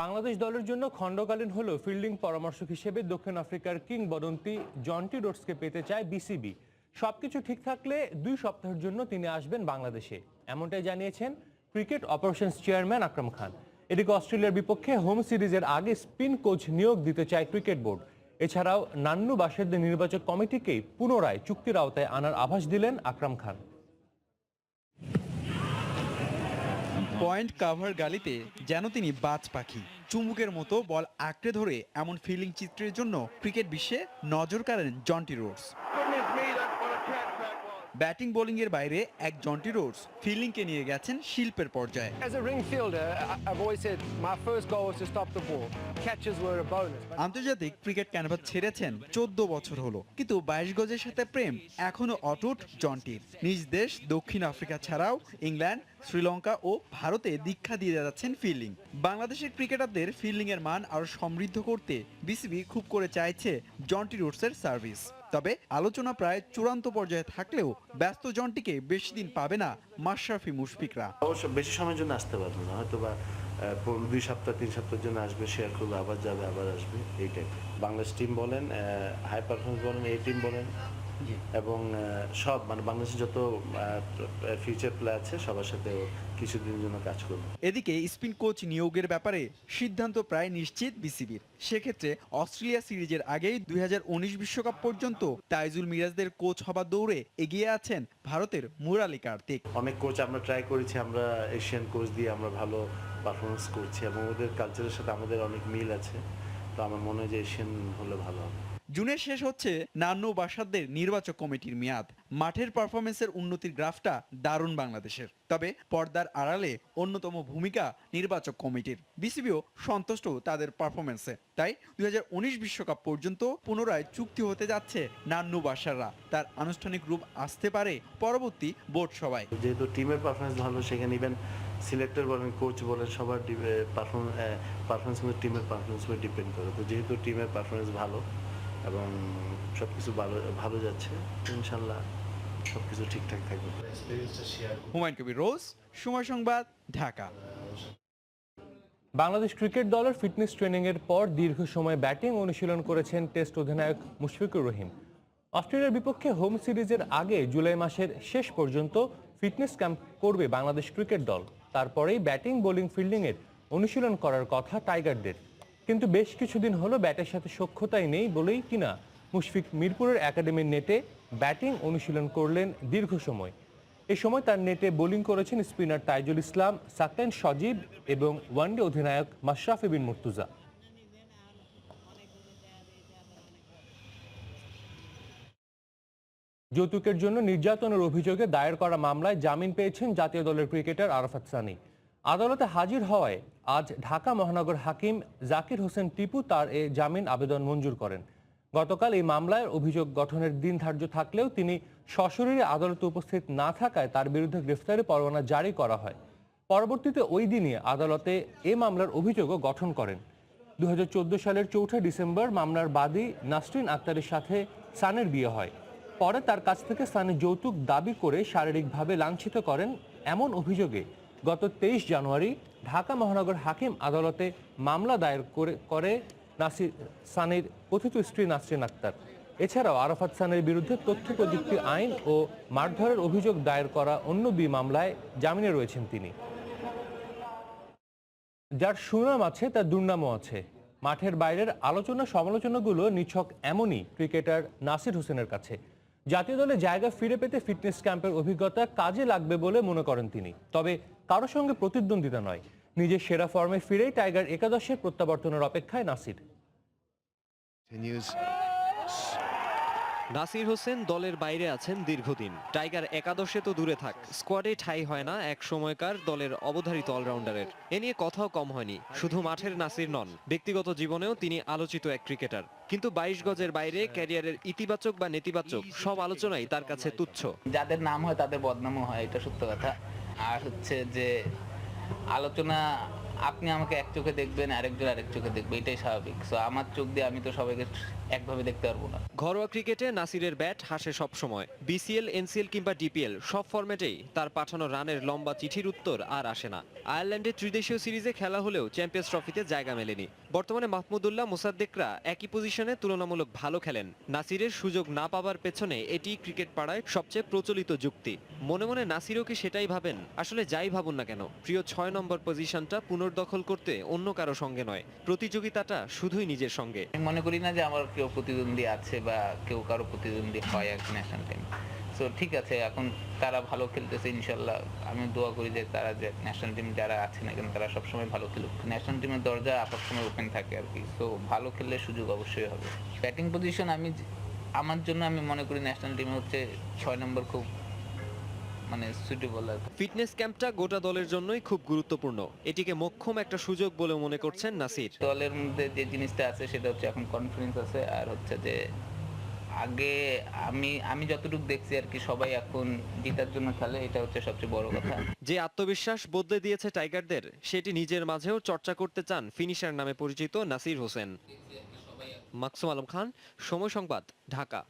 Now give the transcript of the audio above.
বাংলাদেশ দলের জন্য খণ্ডকালীন হলেও ফিল্ডিং পরামর্শক হিসেবে দক্ষিণ আফ্রিকার কিংবদন্তি জন্টি রোডসকে পেতে চায় বিসিবি। সবকিছু ঠিক থাকলে দুই সপ্তাহের জন্য তিনি আসবেন বাংলাদেশে। এমনটাই জানিয়েছেন cricket operations chairman Akram Khan. এদিকে অস্ট্রেলিয়ার বিপক্ষে হোম সিরিজের আগে স্পিন কোচ নিয়োগ দিতে চায় ক্রিকেট বোর্ড। এছাড়াও নান্নু বাসেরদের নির্বাচক কমিটিকেই পুনরায় চুক্তির আওতায় আনার আভাস দিলেন আকরাম খান। পয়েন্ট কাভার গালিতে যেন তিনি বাজ পাখি। চুমুকের মতো বল আঁকড়ে ধরে এমন ফিল্ডিং চিত্রের জন্য ক্রিকেট বিশ্বে নজর কাড়েন জন্টি রোডস। ব্যাটিং বোলিং এর বাইরে এক জন্টি রোডস ফিল্ডিংকে নিয়ে গেছেন শিল্পের পর্যায়ে. আন্তর্জাতিক ক্রিকেট ক্যানভাস ছেড়েছেন চোদ্দ বছর হলো কিন্তু বাইশ গজের সাথে প্রেম এখনও অটুট জন্টির নিজ দেশ দক্ষিণ আফ্রিকা ছাড়াও ইংল্যান্ড শ্রীলঙ্কা ও ভারতে দীক্ষা দিয়ে যাচ্ছেন ফিল্ডিং। বাংলাদেশের ক্রিকেটারদের ফিল্ডিং এর মান আরও সমৃদ্ধ করতে বিসিবি খুব করে চাইছে জন্টি রুটসের সার্ভিস। তবে আলোচনা প্রায় চূড়ান্ত পর্যায়ে থাকলেও ব্যস্ত জনটিকে বেশি দিন পাবে না মাশরাফি মুশফিকরা। অবশ্য বেশি সময়ের জন্য আসতে পারবে না হয়তো বা দুই সপ্তাহ তিন সপ্তাহের জন্য আসবে শেয়ার করবে আবার যাবে আবার আসবে এই টাইপ বাংলাদেশ টিম বলেন হাই পারফরমেন্স বলেন এই টিম বলেন এবং সব মানে বাংলাদেশের যত ফিউচার প্লে আছে সবার সাথে কিছুদিনের জন্য কাজ করবে। এদিকে স্পিন কোচ নিয়োগের ব্যাপারে সিদ্ধান্ত প্রায় নিশ্চিত বিসিবির। সেক্ষেত্রে অস্ট্রেলিয়া সিরিজের আগেই দুই বিশ্বকাপ পর্যন্ত তাইজুল মিরাজদের কোচ হবার দৌড়ে এগিয়ে আছেন ভারতের মুরালি কার্তিক। অনেক কোচ আমরা ট্রাই করেছি আমরা এশিয়ান কোচ দিয়ে আমরা ভালো পারফরমেন্স করছি এবং ওদের কালচারের সাথে আমাদের অনেক মিল আছে। তো আমার মনে হয় যে এশিয়ান হলে ভালো হবে। জুনের শেষ হচ্ছে নান্নু বাসাদদের নির্বাচক কমিটির মেয়াদ। মাঠের পারফরমেন্সের উন্নতির গ্রাফটা দারুণ বাংলাদেশের। তবে পর্দার আড়ালে অন্যতম ভূমিকা নির্বাচক কমিটির। বিসিবিও সন্তুষ্ট তাদের পারফরমেন্সে তাই দুই বিশ্বকাপ পর্যন্ত পুনরায় চুক্তি হতে যাচ্ছে নান্নু বাসাররা। তার আনুষ্ঠানিক রূপ আসতে পারে পরবর্তী বোর্ড সভায়। যেহেতু টিমের পারফরমেন্স ভালো, সেখানে ইভেন সিলেক্টর বলেন কোচ বলেন, সবার পারফরমেন্স টিমের পারফরমেন্স উপর ডিপেন্ড করে। তো যেহেতু টিমের পারফরমেন্স ভালো এবং সব কিছু ভালো ভালো যাচ্ছে। ইনশাল্লাহ সব কিছু ঠিকঠাক থাকবে। হুমায়ুন কবির রোজ সময় সংবাদ ঢাকা। বাংলাদেশ ক্রিকেট দলের ফিটনেস ট্রেনিংয়ের পর দীর্ঘ সময় ব্যাটিং অনুশীলন করেছেন টেস্ট অধিনায়ক মুশফিকুর রহিম। অস্ট্রেলিয়ার বিপক্ষে হোম সিরিজের আগে জুলাই মাসের শেষ পর্যন্ত ফিটনেস ক্যাম্প করবে বাংলাদেশ ক্রিকেট দল। তারপরেই ব্যাটিং বোলিং ফিল্ডিংয়ের অনুশীলন করার কথা টাইগারদের। কিন্তু বেশ কিছুদিন হলো ব্যাটের সাথে সক্ষতাই নেই বলেই কিনা মুশফিক মিরপুরের একাডেমির নেটে ব্যাটিং অনুশীলন করলেন দীর্ঘ সময়। এ সময় তার নেটে বোলিং করেছেন স্পিনার তাইজুল ইসলাম, সাকলেন সজীব এবং ওয়ানডে অধিনায়ক মাশরাফি বিন মুর্তুজা। যৌতুকের জন্য নির্যাতনের অভিযোগে দায়ের করা মামলায় জামিন পেয়েছেন জাতীয় দলের ক্রিকেটার আরাফাত সানি। আদালতে হাজির হওয়ায় আজ ঢাকা মহানগর হাকিম জাকির হোসেন টিপু তার এ জামিন আবেদন মঞ্জুর করেন। গতকাল এই মামলায় অভিযোগ গঠনের দিন ধার্য থাকলেও তিনি সশরীরে আদালতে উপস্থিত না থাকায় তার বিরুদ্ধে গ্রেফতারি পরোয়ানা জারি করা হয়। পরবর্তীতে ওই দিনই আদালতে এ মামলার অভিযোগও গঠন করেন। দু হাজার চোদ্দ সালের চৌঠা ডিসেম্বর মামলার বাদী নাসরিন আক্তারের সাথে সানের বিয়ে হয়। পরে তার কাছ থেকে সানি যৌতুক দাবি করে শারীরিকভাবে লাঞ্ছিত করেন এমন অভিযোগে গত তেইশ জানুয়ারি ঢাকা মহানগর হাকিম আদালতে মামলা দায়ের করে করে নাসির সানির কথিত স্ত্রী নাসরিন আক্তার। এছাড়াও আরাফাত সানের বিরুদ্ধে তথ্য প্রযুক্তি আইন ও মারধরের অভিযোগ দায়ের করা অন্য দুই মামলায় জামিনে রয়েছেন তিনি। যার সুনাম আছে, তার দুর্নামও আছে। মাঠের বাইরের আলোচনা সমালোচনাগুলো নিছক এমনই ক্রিকেটার নাসির হোসেনের কাছে। জাতীয় দলে জায়গা ফিরে পেতে ফিটনেস ক্যাম্পের অভিজ্ঞতা কাজে লাগবে বলে মনে করেন তিনি। তবে কারও সঙ্গে প্রতিদ্বন্দ্বিতা নয়। নিজের সেরা ফর্মে ফিরেই টাইগার একাদশের প্রত্যাবর্তনের অপেক্ষায় নাসির। নাসির হোসেন দলের বাইরে আছেন দীর্ঘদিন। টাইগার একাদশে তো দূরে থাক স্কোয়াডে ঠাই হয় না এক সময়কার দলের অবধারিত অলরাউন্ডারের এ নিয়ে কথাও কম হয়নি শুধু মাঠের নাসির নন ব্যক্তিগত জীবনেও তিনি আলোচিত এক ক্রিকেটার কিন্তু বাইশ গজের বাইরে ক্যারিয়ারের ইতিবাচক বা নেতিবাচক সব আলোচনাই তার কাছে তুচ্ছ। যাদের নাম হয় তাদের বদনামও হয়, এটা সত্য কথা। আর হচ্ছে যে আলোচনা আপনি আমাকে এক চোখে দেখবেন, আরেকজন আরেক চোখে দেখবে, এটাই স্বাভাবিক। সো আমার চোখ দিয়ে আমি তো সবাইকে একভাবে দেখতে পারব না। ঘরোয়া ক্রিকেটে নাসিরের ব্যাট হাসে সব সময় বিসিএল, এনসিএল কিংবা ডিপিএল, সব ফরম্যাটেই তার পাঠানো রানের লম্বা চিঠির উত্তর আর আসে না। আয়ারল্যান্ডের ত্রিদেশীয় সিরিজে খেলা হলেও চ্যাম্পিয়ন্স ট্রফিতে জায়গা মেলেনি। বর্তমানে মাহমুদুল্লাহ মোসাদ্দেকরা একই পজিশনে তুলনামূলক ভালো খেলেন। নাসিরের সুযোগ না পাবার পেছনে এটি ক্রিকেট পাড়ায় সবচেয়ে প্রচলিত যুক্তি। মনে মনে নাসিরও কি সেটাই ভাবেন? আসলে যাই ভাবুন না কেন, প্রিয় ছয় নম্বর পজিশনটা পুনর্দখল করতে অন্য কারও সঙ্গে নয়। প্রতিযোগিতাটা শুধুই নিজের সঙ্গে। আমি মনে করি না যে আমার কেউ প্রতিদ্বন্দ্বী আছে বা কেউ কারও প্রতিদ্বন্দ্বী হয় আর ন্যাশনাল টিম সো ঠিক আছে, এখন তারা ভালো খেলতেছে, ইনশাল্লাহ আমি দোয়া করি যে তারা যে ন্যাশনাল টিম যারা আছে না কেন, তারা সবসময় ভালো খেলুক। ন্যাশনাল টিমের দরজা সবসময় ওপেন থাকে আর কি। তো ভালো খেললে সুযোগ অবশ্যই হবে। ব্যাটিং পজিশন আমি আমার জন্য আমি মনে করি ন্যাশনাল টিমে হচ্ছে ছয় নম্বর খুব মানে সুইটেবল আর ফিটনেস ক্যাম্পটা গোটা দলের জন্যই খুব গুরুত্বপূর্ণ। এটিকে মোক্ষম একটা সুযোগ বলে মনে করছেন নাসির। দলের মধ্যে যে জিনিসটা আছে সেটা হচ্ছে এখন কনফিডেন্স আছে আর হচ্ছে যে আগে আমি আমি যতটুকু দেখছি আর কি সবাই এখন জিতার জন্য খেলে এটা হচ্ছে সবচেয়ে বড় কথা। যে আত্মবিশ্বাস বদলে দিয়েছে টাইগারদের সেটি নিজের মাঝেও চর্চা করতে চান ফিনিশার নামে পরিচিত নাসির হোসেন। মাকসুম আলম খান সময় সংবাদ ঢাকা।